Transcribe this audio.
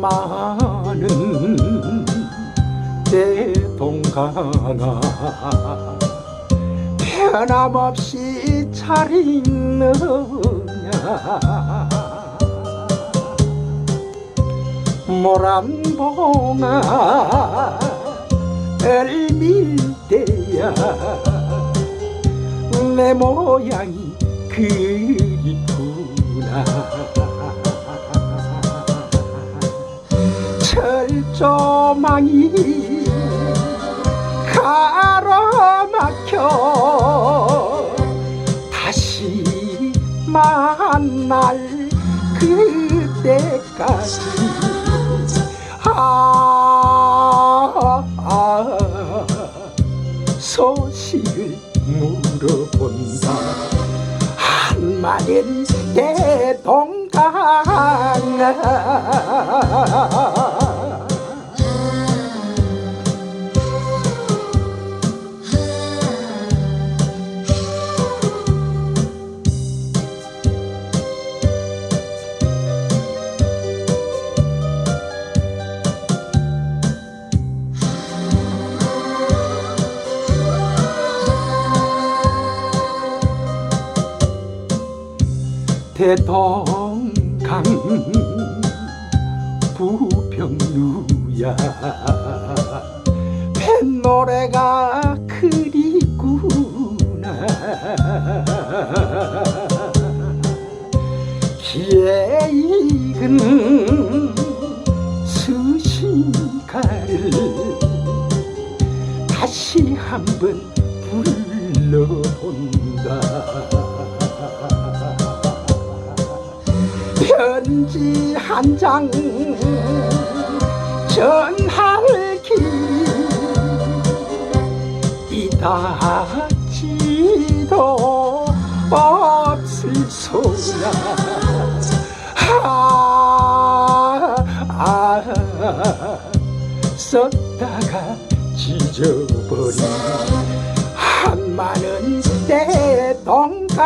많은 내 동강아. 변함없이 잘 있느냐. 모란봉아 엘밀대야. 내 모양이 그리구나. 조망이 가로막혀 다시 만날 그때까지. 아, 아 소식을 물어본다. 한마는 대동 대동강 부평루야. 뱃노래가 그리구나. 기에 익은 수신가를 다시 한번 불러본다 편지 한 장 전할 길이 이다지도 없을 소야. 아, 아, 썼다가 찢어버린 한마는 대동강